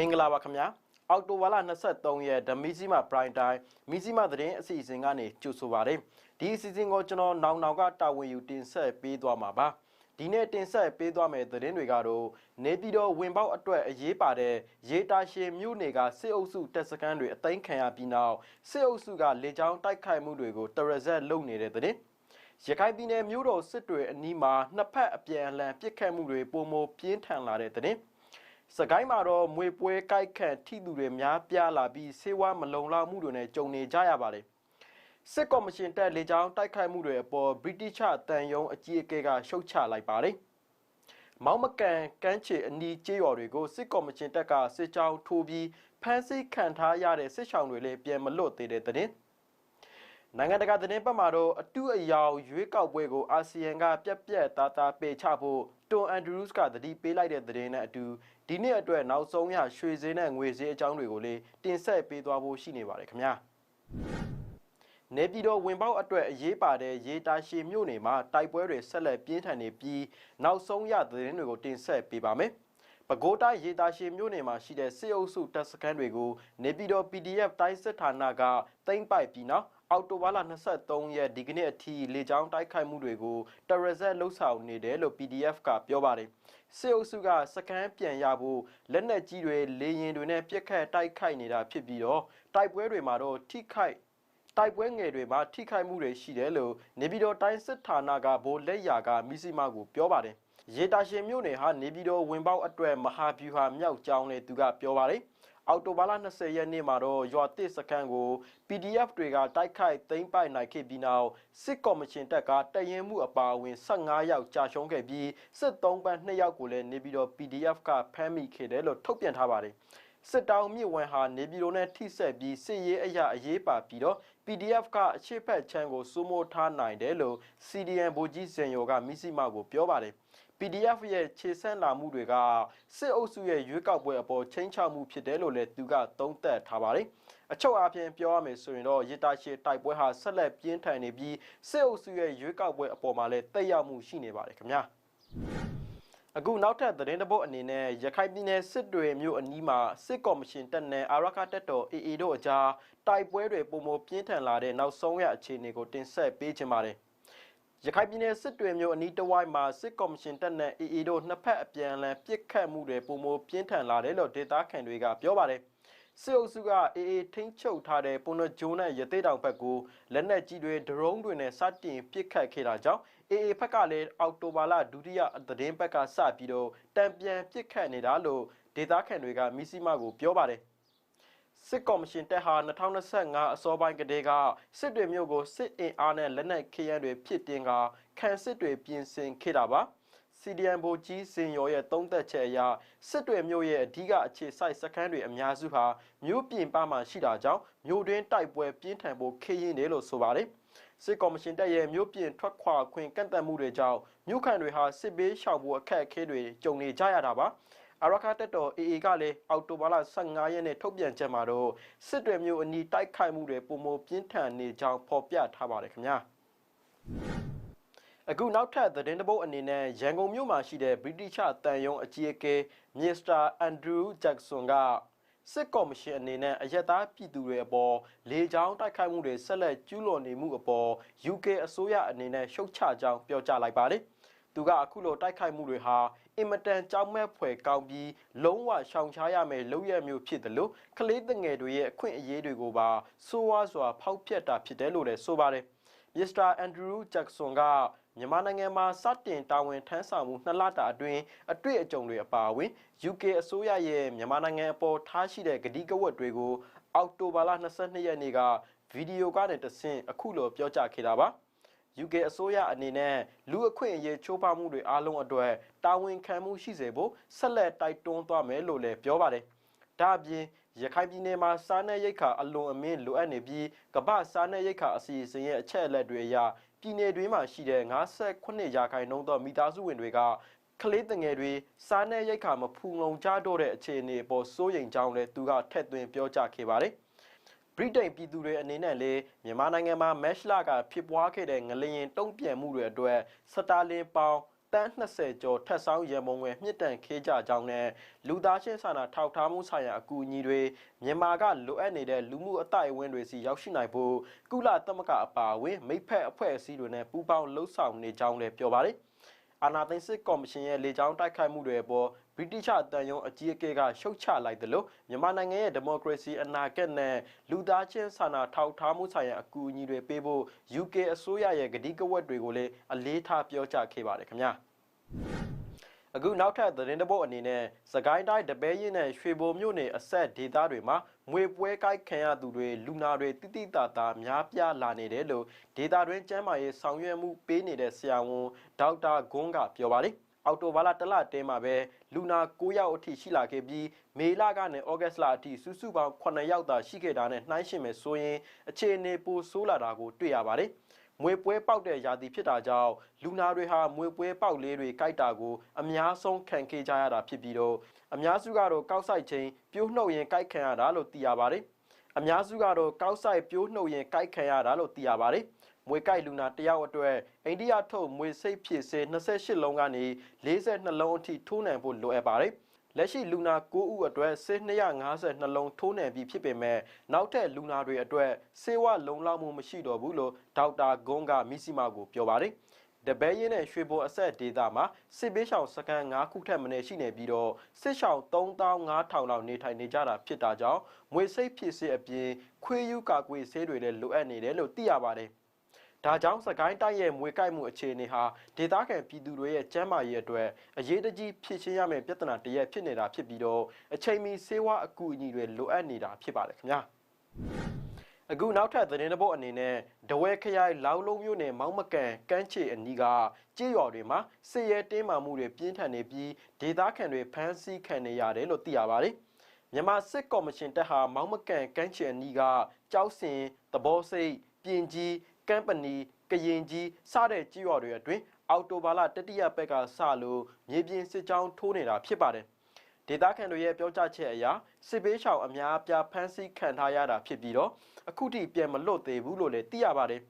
မင်္ဂလာပါခင်ဗျာအောက်တိုဘာလ23ရက်ဓမီစီမာပရိုင်တိုင်းမီစီမာသတင်းအစီအစဉ်ကနေကြိုဆိုပါရစေဒီအစီအစဉ်ကိုကျွန်တော်နောင်နောင်ကတာဝန်ယူတင်ဆက်ပေးသွားမှာပါဒီနေ့တင်ဆက်ပေးသွားမယ့်သတင်းတွေကတော့နေပြည်တော်ဝင်ပေါက်အတွက်အရေးပါတဲ့ရေတာရှည်မြို့နယ်ကစစ်အုပ်စုတပ်စခန်းတွေအသိမ်းခံရပြီးနောက်စစ်အုပ်စုကလေကြောင်းတိုက်ခိုက်မှုတွေကိုတရဇက်လုပ်နေတဲ့သတင်းရခိုင်ပြည်နယ်မြို့တော်စစ်တွေအနီးမှာနှစ်ဖက်အပြန်အလှန်ပစ်ခတ်မှုတွေပုံမပြင်းထန်လာတဲ့သတင်း စကိုင်းမှာတော့မွေပွဲကြိုက်ခန့်ထိသူတွေများပြားလာပြီးဆေးဝါးမလုံလောက်မှုတွေနဲ့ကြုံနေကြရပါတယ်စစ်ကော်မရှင်တက်လေကြောင်းတိုက်ခိုက်မှုတွေအပေါ်ဗြိတိရှတန်ယုံအကြီးအကဲကရှုတ်ချလိုက်ပါတယ်မောင်မကန်ကမ်းခြေအနီးကျေးရွာတွေကိုစစ်ကော်မရှင်တက်ကစစ်ကြောင်းထိုးပြီးဖမ်းဆီးခံထားရတဲ့စစ်ဆောင်တွေလည်းပြန်မလွတ်သေးတဲ့တဲ့နိုင်ငံတကာသတင်းပတ်မှာတော့အတူအယောင်ရွေးကောက်ပွဲကိုအာဆီယံကပြက်ပြက်သားသားပေချဖို့တွန်အန်ဒရူးစ်ကတတိပေးလိုက်တဲ့သတင်းနဲ့အတူ ဒီနေ့အတွက်နောက်ဆုံးရရွှေစင်းနဲ့ငွေစင်းအကြောင်းတွေကိုလည်းတင်ဆက်ပေးသွားဖို့ရှိနေပါတယ်ခင်ဗျာနေပြည်တော်ဝင်ပေါက်အတွက်အရေးပါတဲ့ရေတာရှည်မြို့နယ်မှာတိုက်ပွဲတွေဆက်လက်ပြင်းထန်နေပြီးနောက်ဆုံးရသတင်းတွေကိုတင်ဆက်ပေးပါမယ်ပဲခူးတိုင်းရေတာရှည်မြို့နယ်မှာရှိတဲ့စစ်အုပ်စုတပ်စခန်းတွေကိုနေပြည်တော် PDF တိုင်းစစ်ဌာနကသိမ်းပိုက်ပြီးနောက် အောက်တိုဘာလ23ရက်ဒီကနေ့အထိလေကြောင်းတိုက်ခိုက်မှုတွေကိုတရဇက်လှုပ်ဆောင်နေတယ်လို့ PDF ကပြောပါတယ်စစ်အုပ်စုကစကမ်းပြန်ရဖို့လက်နက်ကြီးတွေလေရင်တွေနဲ့ပြက်ခတ်တိုက်ခိုက်နေတာဖြစ်ပြီးတော့တိုက်ပွဲတွေမှာတော့ထိခိုက်တိုက်ပွဲငယ်တွေမှာထိခိုက်မှုတွေရှိတယ်လို့နေပြည်တော်တိုင်းစစ်ဌာနကဗိုလ်လက်ရာကမိစီမကိုပြောပါတယ်ရေတာရှင်မြို့နယ်ဟာနေပြည်တော်ဝင်ပေါက်အတွက်မဟာဗျူဟာမြောက်ကြောင်းနဲ့သူကပြောပါတယ် အောက်တိုဘာလ20ရက်နေ့မှာတော့ရွာတစ်စခန်းကို PDF တွေကတိုက်ခိုက်သိမ်းပိုက်နိုင်ခဲ့ပြီးနောက်စစ်ကော်မရှင်တပ်ကတရင်မှုအပါအဝင်15ယောက်ကြာရှုံးခဲ့ပြီးစစ်သုံးပန်း2ယောက်ကိုလည်းနေပြီးတော့ PDF ကဖမ်းမိခဲ့တယ်လို့ထုတ်ပြန်ထားပါတယ်စစ်တောင်းမြစ်ဝမ်ဟာနေပြည်တော်နဲ့ထိဆက်ပြီးစစ်ရေးအရာအရေးပါပြီးတော့ PDF ကအချစ်ဖက်ချမ်းကိုစိုးမိုးထားနိုင်တယ်လို့ CDN ဗိုလ်ကြီးစင်ယောကမိစီမကိုပြောပါတယ် PDF ရဲ့ခြေဆန့်လာမှုတွေကစစ်အုပ်စုရဲ့ရွေးကောက်ပွဲအပေါ်ချင်းချောက်မှုဖြစ်တယ်လို့လည်းသူကသုံးသပ်ထားပါတယ်။အချုပ်အားဖြင့်ပြောရမယ်ဆိုရင်တော့ရတာရှည်တိုက်ပွဲဟာဆက်လက်ပြင်းထန်နေပြီးစစ်အုပ်စုရဲ့ရွေးကောက်ပွဲအပေါ်မှာလည်းတက်ရောက်မှုရှိနေပါတယ်ခင်ဗျာ။အခုနောက်ထပ်သတင်းတပုတ်အနေနဲ့ရခိုင်ပြည်နယ်စစ်တွေမြို့အနီးမှာစစ်ကော်မရှင်တပ်နဲ့အာရခတပ်တော် AA တို့အကြားတိုက်ပွဲတွေပုံမပြင်းထန်လာတဲ့နောက်ဆုံးရအခြေအနေကိုတင်ဆက်ပေးချင်ပါတယ်။ ရခိုင်ပြည်နယ်စစ်တွေမျိုးအနီးတစ်ဝိုက်မှာစစ်ကော်မရှင်တပ်နဲ့ AA တို့နှစ်ဖက်အပြန်အလှန်ပစ်ခတ်မှုတွေပုံမပြင်းထန်လာတယ်လို့ဒေတာခန်တွေကပြောပါတယ်စစ်အုပ်စုက AA ထိန်းချုပ်ထားတဲ့ပုဏ္ဏဂျိုးနဲ့ရသေးတောင်ဘက်ကိုလက်နက်ကြီးတွေဒရုန်းတွေနဲ့စတင်ပစ်ခတ်ခဲ့တာကြောင့် AA ဘက်ကလည်းအောက်တိုဘာလဒုတိယသတင်းဘက်ကစပြီးတော့တံပြန်ပစ်ခတ်နေတာလို့ဒေတာခန်တွေကမိစီမကိုပြောပါတယ် စစ်ကော်မရှင်တပ်ဟာ2025အစောပိုင်းကတည်းကစစ်တွေမျိုးကိုစစ်အင်အားနဲ့လက်နက်ခဲယမ်းတွေဖြစ်တင်ကခံစစ်တွေပြင်ဆင်ခဲ့တာပါစီဒီအမ်ဘိုကြီးစင်ရော်ရဲ့သုံးသက်ချက်အရစစ်တွေမျိုးရဲ့အဓိကအခြေစိုက်စခန်းတွေအများစုဟာမြို့ပြင်ပမှာရှိတာကြောင့်မြို့တွင်းတိုက်ပွဲပြင်းထန်ဖို့ခေရင်တယ်လို့ဆိုပါတယ်စစ်ကော်မရှင်တပ်ရဲ့မြို့ပြင်ထွက်ခွာခွင့်ကန့်သတ်မှုတွေကြောင့်မြို့ခံတွေဟာစစ်ဘေးရှောင်ဖို့အခက်အခဲတွေကြုံနေကြရတာပါ အရခတက်တော် AA ကလည်းအောက်တိုဘာလ15ရက်နေ့ထုတ်ပြန်ချက်မှာတော့စစ်တွေမျိုးအနီးတိုက်ခိုက်မှုတွေပုံမပြင်းထန်နေကြောင်းဖော်ပြထားပါတယ်ခင်ဗျာအခုနောက်ထပ်သတင်းတပုတ်အနေနဲ့ရန်ကုန်မြို့မှာရှိတဲ့ဗြိတိရှတန်ယုံအကြီးအကဲမစ္စတာအန်ဒရူးဂျက်ဆွန်ကစစ်ကော်မရှင်အနေနဲ့အယက်သားပြည်သူတွေအပေါ်လေကြောင်းတိုက်ခိုက်မှုတွေဆက်လက်ကျူးလွန်နေမှုအပေါ် UK အစိုးရအနေနဲ့ရှုတ်ချကြောင်းပြောကြားလိုက်ပါတယ်။ သူကအခုလိုတိုက်ခိုက်မှုတွေဟာအင်မတန်ကြောက်မဲ့ဖွယ်ကောင်းပြီးလုံးဝရှောင်ရှားရမယ်လုပ်ရမျိုးဖြစ်တယ်လို့ကလေးတငယ်တွေရဲ့အခွင့်အရေးတွေကိုပါဆိုးဝါးစွာဖောက်ဖျက်တာဖြစ်တယ်လို့လည်းဆိုပါတယ်မစ္စတာအန်ဒရူးဂျက်ဆွန်ကမြန်မာနိုင်ငံမှာစတင်တာဝန်ထမ်းဆောင်မှုနှစ်လတာအတွင်းအတွေ့အကြုံတွေအပါအဝင် UK အစိုးရရဲ့မြန်မာနိုင်ငံအပေါ်ထားရှိတဲ့ကတိကဝတ်တွေကိုအောက်တိုဘာလ22ရက်နေ့ကဗီဒီယိုကနေတဆင့်အခုလိုပြောကြားခဲ့တာပါ။ UK အစိုးရအနေနဲ့လူအခွင့်အရေးချိုးဖောက်မှုတွေအားလုံးအတွက်တာဝန်ခံမှုရှိစေဖို့ဆက်လက်တိုက်တွန်းသွားမယ်လို့လည်းပြောပါတယ်။ဒါ့အပြင်ရခိုင်ပြည်နယ်မှာစားနပ်ရိက္ခာအလွန်အမင်းလိုအပ်နေပြီးကမ္ဘာစားနပ်ရိက္ခာအစီအစဉ်ရဲ့အချက်အလက်တွေအရပြည်내တွင်းမှာရှိတဲ့58ရာခိုင်နှုန်းသောမိသားစုဝင်တွေကကလေးတငယ်တွေစားနပ်ရိက္ခာမဖူလုံကြတော့တဲ့အခြေအနေပေါ်စိုးရိမ်ကြောင်းလည်းသူကထည့်သွင်းပြောကြားခဲ့ပါတယ်။ ဗြိတိန်ပြည်သူတွေအနေနဲ့လည်းမြန်မာနိုင်ငံမှာမက်ရှလာကဖြစ်ပွားခဲ့တဲ့ငလျင်တုံ့ပြန်မှုတွေအတွက်စတာလင်ပေါင်တန်း20ကျော်ထပ်ဆောင်ရမုံငွေမြင့်တန်ခေးကြကြောင်းနဲ့လူသားချင်းစာနာထောက်ထားမှုဆိုင်ရာအကူအညီတွေမြန်မာကလိုအပ်နေတဲ့လူမှုအတိုင်းအဝန်းတွေစီရောက်ရှိနိုင်ဖို့ကုလသမဂ္ဂအပါအဝင်မိဖက်အဖွဲ့အစည်းတွေနဲ့ပူးပေါင်းလှုပ်ဆောင်နေကြောင်းလည်းပြောပါတယ်။ အာနာသိန်းစစ်ကော်မရှင်ရဲ့လေကြောင်းတိုက်ခိုက်မှုတွေအပေါ်ဗြိတိရှအတန်ယုံအကြီးအကဲကရှုတ်ချလိုက်တယ်လို့မြန်မာနိုင်ငံရဲ့ဒီမိုကရေစီအနာဂတ်နဲ့လူသားချင်းစာနာထောက်ထားမှုဆိုင်ရာအကူအညီတွေပေးဖို့ UK အစိုးရရဲ့ကတိကဝတ်တွေကိုလည်းအလေးထားပြောကြားခဲ့ပါတယ်ခင်ဗျာအခုနောက်ထပ်သတင်းတပုတ်အနေနဲ့စကိုင်းတိုင်းတပဲရင်နဲ့ရွှေဘိုမြို့နယ်အဆက်ဒေသတွေမှာ ငွေပွဲကိုက်ခံရသူတွေလူနာတွေတိတိတသာများပြားလာနေတယ်လို့ဒေတာတွင်ကျမ်းမာရေးဆောင်ရွက်မှုပေးနေတဲ့ဆရာဝန်ဒေါက်တာဂွန်းကပြောပါတယ်အော်တိုဘာလတလတဲမှာပဲလူနာ9ယောက်အထိရှိလာခဲ့ပြီးမေလကနေဩဂတ်လအထိစုစုပေါင်း9ယောက်သာရှိခဲ့တာနဲ့နှိုင်းယှဉ်မယ်ဆိုရင်အခြေအနေပိုဆိုးလာတာကိုတွေ့ရပါတယ်။ မွေပွဲပေါက်တဲ့ရာသီဖြစ်တာကြောင့်လူနာတွေဟာမွေပွဲပေါက်လေးတွေကြိုက်တာကိုအများဆုံးခံခဲ့ကြရတာဖြစ်ပြီးတော့အများစုကတော့ကောက်ဆိုင်ချင်းပြိုးနှုတ်ရင်ကြိုက်ခံရတာလို့သိရပါတယ်။အများစုကတော့ကောက်ဆိုင်ပြိုးနှုတ်ရင်ကြိုက်ခံရတာလို့သိရပါတယ်။မွေကြိုက်လူနာတယောက်အတွက်အိန္ဒိယထုတ်မွေစိတ်ဖြစ်စေ28လုံးကနေ42လုံးအထိထိုးနှံဖို့လိုအပ်ပါတယ်။ လက်ရှိလူနာ9ဦးအတွက်ဆေး252လုံးထိုးနှံပြီးဖြစ်ပေမဲ့နောက်ထပ်လူနာတွေအတွက်ဆေးဝါလုံလောက်မှုမရှိတော့ဘူးလို့ဒေါက်တာဂွန်းကမီစီမာကိုပြောပါတယ်။တပဲရင်နဲ့ရွှေဘိုအဆက်ဒေတာမှာစစ်ပေးရှောင်စကန်9ခုထက်မနည်းရှိနေပြီးတော့စစ်ရှောင်3500လောက်နေထိုင်နေကြတာဖြစ်တာကြောင့်မွေစိတ်ဖြစ်စေအပြင်ခွေးယူကာကွယ်ဆေးတွေလည်းလိုအပ်နေတယ်လို့သိရပါတယ်။ ဒါကြောင့်စကိုင်းတိုင်းရဲ့မွေကိုက်မှုအခြေအနေဟာဒေသခံပြည်သူတွေရဲ့ကျန်းမာရေးအတွက်အရေးတကြီးဖြစ်ရှင်းရမယ့်ပြဿနာတစ်ရပ်ဖြစ်နေတာဖြစ်ပြီးတော့အချိန်မီဆေးဝါးအကူအညီတွေလိုအပ်နေတာဖြစ်ပါတယ်ခင်ဗျာအခုနောက်ထပ်သတင်းတစ်ပုဒ်အနေနဲ့ဒဝဲခရိုင်လောက်လုံးမြို့နယ်မောင်းမကန်ကမ်းခြေအနီးကကြေးရွာတွေမှာစစ်ရဲတင်းမာမှုတွေပြင်းထန်နေပြီးဒေသခံတွေဖမ်းဆီးခံနေရတယ်လို့သိရပါတယ်မြန်မာစစ်ကော်မရှင်တပ်ဟာမောင်းမကန်ကမ်းခြေအနီးကကြောက်စင်သဘောစိတ်ပြင်ကြီး ကမ်ပနီကရင်ကြီးစတဲ့ကြီးရွာတွေအတွင်းအော်တိုဘာလတတိယပတ်ကစလို့မြေပြင်စစ်ကြောင်းထိုးနေတာဖြစ်ပါတယ်ဒေသခံတွေရဲ့ပြောကြားချက်အရစစ်ပေးရှောင်အများအပြားဖမ်းဆီးခံထားရတာဖြစ်ပြီးတော့အခုထိပြန်မလွတ်သေးဘူးလို့လည်းသိရပါတယ်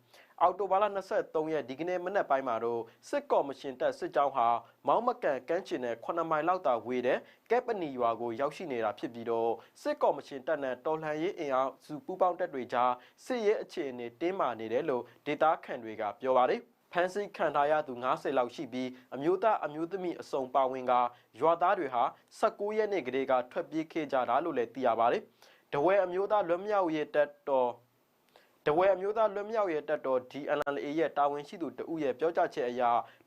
အော်တိုဘာလ23ရက်ဒီကနေ့မနက်ပိုင်းမှာတော့စစ်ကော်မရှင်တပ်စစ်ကြောင်းဟာမောင်းမကန်ကမ်းခြေနဲ့9မိုင်လောက်သာဝေးတဲ့ကက်ပနီရွာကိုရောက်ရှိနေတာဖြစ်ပြီးတော့စစ်ကော်မရှင်တပ်နဲ့တော်လှန်ရေးအင်အားစုပူးပေါင်းတပ်တွေကြားစစ်ရေးအခြေအနေတင်းမာနေတယ်လို့ဒေတာခန့်တွေကပြောပါတယ်ဖန်စီခံထားရသူ90လောက်ရှိပြီးအမျိုးသားအမျိုးသမီးအစုံပါဝင်ကရွာသားတွေဟာ19ရက်နေ့ကလေးကထွက်ပြေးခဲ့ကြတာလို့လည်းသိရပါတယ်။တဝဲအမျိုးသားလွတ်မြောက်ရေးတပ်တော် တဝဲအမျိုးသားလွတ်မြောက်ရေးတပ်တော် DNLA ရဲ့တာဝန်ရှိသူတဦးရဲ့ပြောကြားချက်အရ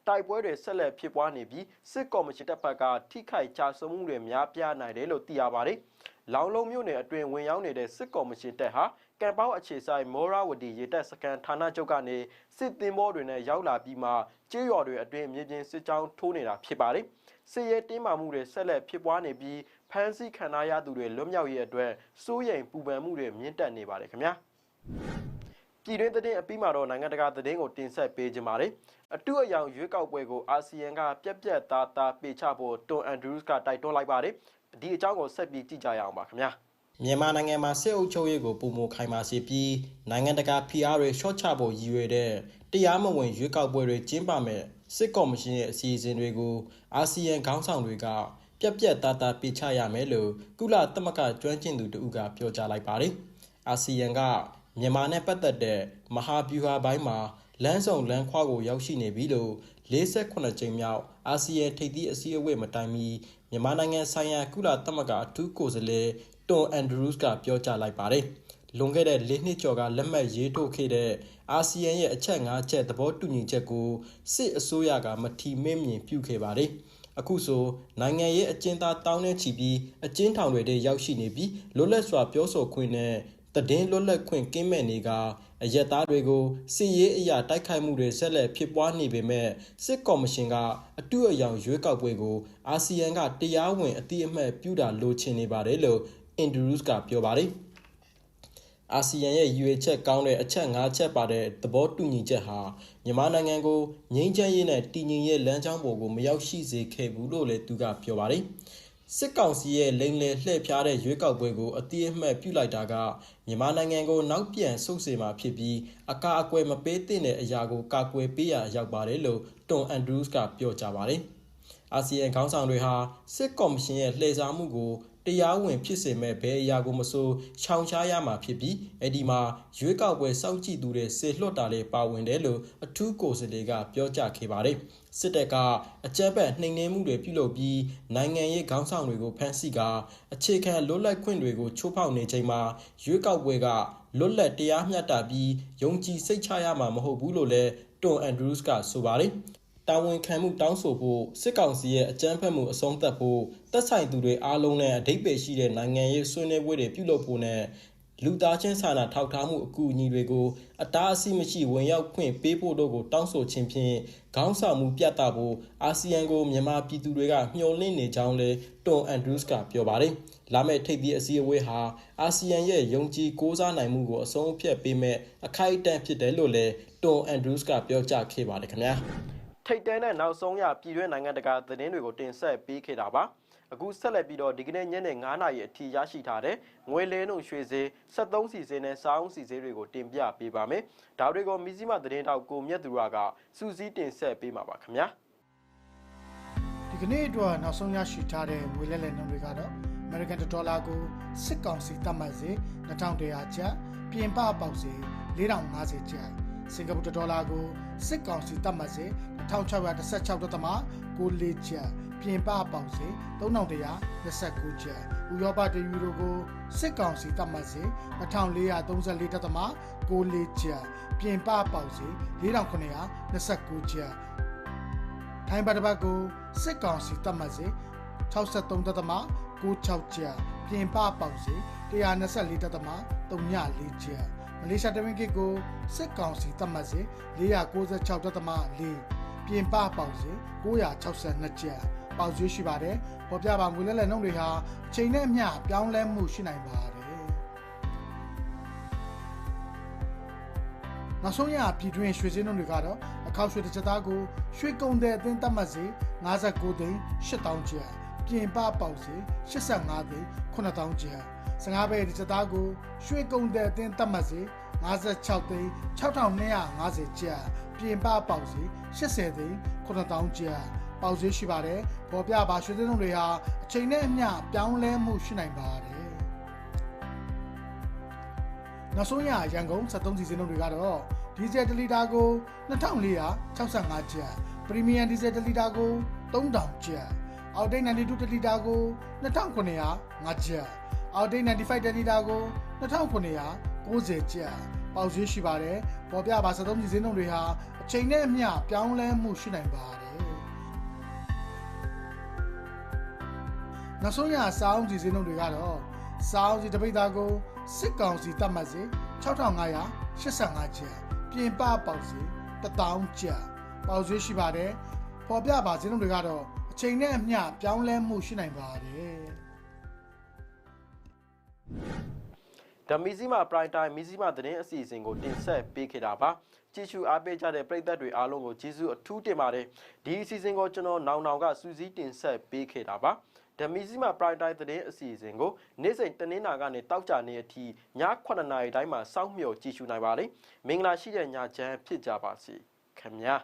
တိုက်ပွဲတွေဆက်လက်ဖြစ်ပွားနေပြီးစစ်ကော်မရှင်တပ်ဖက်ကထိခိုက်ကြဆုံးမှုတွေများပြားနိုင်တယ်လို့သိရပါတယ်။လောင်လုံးမြို့နယ်အတွင်းဝင်ရောက်နေတဲ့စစ်ကော်မရှင်တပ်ဟာကံပေါက်အခြေဆိုင်မောရဝတီရေတပ်စခန်းဌာနချုပ်ကနေစစ်သင်္ဘောတွေနဲ့ရောက်လာပြီးမှကျေးရွာတွေအတွင်းမြေပြင်စစ်ကြောင်းထိုးနေတာဖြစ်ပါတယ်။စစ်ရဲတင်းမာမှုတွေဆက်လက်ဖြစ်ပွားနေပြီးဖမ်းဆီးခံရသူတွေလွတ်မြောက်ရေးအတွက်စိုးရိမ်ပူပန်မှုတွေမြင့်တက်နေပါတယ်ခင်ဗျာ။ ပြည်တွင်းသတင်းအပြီးမှာတော့နိုင်ငံတကာသတင်းကိုတင်ဆက်ပေးကြပါမယ်။အတူအယောင်ရွေးကောက်ပွဲကိုအာဆီယံကပြက်ပြက်သားသားပေးချဖို့တွန်အန်ဒရူးစ်ကတိုက်တွန်းလိုက်ပါတယ်။ဒီအကြောင်းကိုဆက်ပြီးကြည့်ကြရအောင်ပါခင်ဗျာ။မြန်မာနိုင်ငံမှာစစ်အုပ်ချုပ်ရေးကိုပုံမခိုင်မာစေပြီးနိုင်ငံတကာဖိအားတွေရှော့ချဖို့ရည်ရွယ်တဲ့တရားမဝင်ရွေးကောက်ပွဲတွေကျင်းပမယ်စစ်ကော်မရှင်ရဲ့အစီအစဉ်တွေကိုအာဆီယံခေါင်းဆောင်တွေကပြက်ပြက်သားသားပြချရမယ်လို့ကုလသမဂ္ဂကျွမ်းကျင်သူတဦးကပြောကြားလိုက်ပါတယ်။အာဆီယံက မြန်မာနဲ့ပတ်သက်တဲ့မဟာဗျူဟာပိုင်းမှာလမ်းဆောင်လမ်းခွာကိုရောက်ရှိနေပြီလို့48ကြိမ်မြောက်အာဆီယံထိပ်သီးအစည်းအဝေးမတိုင်မီမြန်မာနိုင်ငံဆိုင်ရာကုလသမဂ္ဂအထူးကိုယ်စားလှယ်တွန်အန်ဒရူးစ်ကပြောကြားလိုက်ပါတယ်။လွန်ခဲ့တဲ့၄နှစ်ကျော်ကလက်မှတ်ရေးထိုးခဲ့တဲ့အာဆီယံရဲ့အချက်၅ချက်သဘောတူညီချက်ကိုစစ်အစိုးရကမထီမဲ့မြင်ပြုခဲ့ပါတယ်။အခုဆိုနိုင်ငံရေးအကျဉ်းသားတောင်းနေချီပြီးအကျဉ်းထောင်တွေထဲရောက်ရှိနေပြီးလွတ်လပ်စွာပြောဆိုခွင့်နဲ့ တည်င်းလွတ်လပ်ခွင့်ကင်းမဲ့နေကအရက်သားတွေကိုစစ်ရေးအရာတိုက်ခိုက်မှုတွေဆက်လက်ဖြစ်ပွားနေပေမဲ့စစ်ကော်မရှင်ကအတူအယောင်ရွေးကောက်ပွဲကိုအာဆီယံကတရားဝင်အတိအမှတ်ပြုတာလိုချင်နေပါတယ်လို့အင်ဒရူးစ်ကပြောပါတယ်အာဆီယံရဲ့ရွေချက်ကောင်းတဲ့အချက်၅ချက်ပါတဲ့သဘောတူညီချက်ဟာမြန်မာနိုင်ငံကိုငြိမ်းချမ်းရေးနဲ့တည်ငြိမ်ရေးလမ်းကြောင်းပေါ်ကိုမရောက်ရှိစေခဲ့ဘူးလို့လည်းသူကပြောပါတယ် စစ်ကောင်စီရဲ့လိမ်လည်လှည့်ဖျားတဲ့ရွေးကောက်ပွဲကိုအတိအမှတ်ပြုလိုက်တာကမြန်မာနိုင်ငံကိုနောက်ပြန်ဆုတ်စေမှာဖြစ်ပြီးအကာအကွယ်မပေးသင့်တဲ့အရာကိုကာကွယ်ပေးရရောက်ပါတယ်လို့တွန်အန်ဒရူးစ်ကပြောကြားပါတယ်။အာဆီယံခေါင်းဆောင်တွေဟာစစ်ကော်မရှင်ရဲ့လှည့်စားမှုကို တရားဝင်ဖြစ်စေမဲ့ဘယ်အရာကိုမဆိုခြောင်ရှားရမှာဖြစ်ပြီးအဲ့ဒီမှာရွေးကောက်ပွဲစောင့်ကြည့်သူတွေဆေလွတ်တာလည်းပါဝင်တယ်လို့အထူးကိုယ်စားလှယ်ကပြောကြားခဲ့ပါတယ်။စစ်တပ်ကအကြမ်းဖက်နှိမ်နင်းမှုတွေပြုလုပ်ပြီးနိုင်ငံရေးခေါင်းဆောင်တွေကိုဖမ်းဆီးကာအခြေခံလွတ်လပ်ခွင့်တွေကိုချိုးဖောက်နေချိန်မှာရွေးကောက်ပွဲကလွတ်လပ်တရားမျှတပြီးယုံကြည်စိတ်ချရမှာမဟုတ်ဘူးလို့လည်းတွန်အန်ဒရူးစ်ကဆိုပါတယ်။ တာဝန်ခံမှုတောင်းဆိုဖို့စစ်ကောင်စီရဲ့အကြမ်းဖက်မှုအဆုံးသတ်ဖို့တပ်ဆိုင်သူတွေအားလုံးနဲ့အဓိပ္ပာယ်ရှိတဲ့နိုင်ငံရေးဆွေးနွေးပွဲတွေပြုလုပ်ဖို့နဲ့လူသားချင်းစာနာထောက်ထားမှုအကူအညီတွေကိုအတားအဆီးမရှိဝင်ရောက်ခွင့်ပေးဖို့တို့ကိုတောင်းဆိုခြင်းဖြင့်ခေါင်းဆောင်မှုပြသဖို့အာဆီယံကိုမြန်မာပြည်သူတွေကမျှော်လင့်နေကြောင်းလည်းတွန်အန်ဒရူးစ်ကပြောပါတယ်။လာမယ့်ထိပ်သီးအစည်းအဝေးဟာအာဆီယံရဲ့ယုံကြည်ကိုးစားနိုင်မှုကိုအဆုံးအဖြတ်ပေးမဲ့အခိုက်အတန့်ဖြစ်တယ်လို့လည်းတွန်အန်ဒရူးစ်ကပြောကြားခဲ့ပါတယ်ခင်ဗျာ။ ထိတ်တန်းတဲ့နောက်ဆုံးရပြည်တွင်းနိုင်ငံတကာသတင်းတွေကိုတင်ဆက်ပေးခဲ့တာပါအခုဆက်လက်ပြီးတော့ဒီကနေ့ညနေ9:00နာရီအထိရရှိထားတဲ့ငွေလဲနှုန်းရွှေဈေး73စီဈေးနဲ့စောင်းစီဈေးတွေကိုတင်ပြပေးပါမယ်ဒါတွေကိုမီဇီမသတင်းတောက်ကိုမြတ်သူရကစူးစီးတင်ဆက်ပေးမှာပါခင်ဗျာဒီကနေ့အတွက်နောက်ဆုံးရရှိထားတဲ့ငွေလဲလှယ်နှုန်းတွေကတော့ American ဒေါ်လာကိုစစ်ကောင်စီသတ်မှတ်စေ2100ကျပ်ပြင်ပပေါက်စေ4050ကျပ်စင်ကာပူဒေါ်လာကို စစ်ကောင်စီသတ်မှတ်စေ1616.64ကျပ်ပြင်ပပေါက်စေ3129ကျပ်ဥရောပတယူရိုကိုစစ်ကောင်စီသတ်မှတ်စေ2434.64ကျပ်ပြင်ပပေါက်စေ4929ကျပ်ထိုင်းဘတ်တစ်ပတ်ကိုစစ်ကောင်စီတတ်မှတ်စေ63.66ကျပ်ပြင်ပပေါက်စေ124.34ကျပ် မလေးရှားတဝင်းကစ်ကိုစစ်ကောင်စီတတ်မှတ်စေ496.4ပြင်ပပေါက်စေ962ကျပ်ပေါက်ရွှေရှိပါတယ်ပေါ်ပြပါငွေလဲလဲနှုန်းတွေဟာအချိန်နဲ့အမျှပြောင်းလဲမှုရှိနိုင်ပါတယ်နောက်ဆုံးရပြည်တွင်းရွှေစင်းနှုန်းတွေကတော့အခောက်ရွှေတစ်ချက်သားကိုရွှေကုန်တဲ့အသင်းတတ်မှတ်စေ59သိန်း8000ကျပ် ပြင်ပပေါက်စေ85သိန်း9000ကျပ်15ဘဲတစ်ချက်သားကိုရွှေကုန်တဲ့အသင်းတတ်မှတ်စေ56သိန်း6250ကျပ်ပြင်ပပေါက်စေ80သိန်း9000ကျပ်ပေါက်ဈေးရှိပါတယ်ပေါ်ပြပါရွှေစင်းနှုန်းတွေဟာအချိန်နဲ့အမျှပြောင်းလဲမှုရှိနိုင်ပါတယ်နောက်ဆုံးရရန်ကုန်73စီစင်းနှုန်းတွေကတော့ဒီဇယ်1လီတာကို2465ကျပ်ပရီမီယံဒီဇယ်1လီတာကို3000ကျပ် အောက်တိတ်92တလီတာကို2905ကျပ်အောက်တိတ်95တလီတာကို2990ကျပ်ပေါက်ဈေးရှိပါတယ်ပေါ်ပြပါ73စီစင်းနှုန်းတွေဟာအချိန်နဲ့အမျှပြောင်းလဲမှုရှိနိုင်ပါတယ်နောက်ဆုံးရစောင်းစီစင်းနှုန်းတွေကတော့စောင်းစီတပိတ်သားကိုစစ်ကောင်စီတတ်မှတ်စေ6585ကျပ်ပြင်ပပေါက်စေ1000ကျပ်ပေါက်ဈေးရှိပါတယ်ပေါ်ပြပါစင်းနှုန်းတွေကတော့ အချိန်နဲ့အမျှပြောင်းလဲမှုရှိနိုင်ပါတယ်ဓမီစီမာပရိုင်တိုင်းမီစီမာသတင်းအစီအစဉ်ကိုတင်ဆက်ပေးခဲ့တာပါကြည့်ရှုအားပေးကြတဲ့ပရိသတ်တွေအားလုံးကိုကျေးဇူးအထူးတင်ပါတယ်ဒီအစီအစဉ်ကိုကျွန်တော်နောင်နောင်ကစူးစီးတင်ဆက်ပေးခဲ့တာပါဓမီစီမာပရိုင်တိုင်းသတင်းအစီအစဉ်ကိုနေ့စဉ်တနင်္လာကနေတောက်ကြနေအထိည9:00နာရီတိုင်းမှာစောင့်မျှော်ကြည့်ရှုနိုင်ပါတယ်မင်္ဂလာရှိတဲ့ညချမ်းဖြစ်ကြပါစေခင်ဗျာ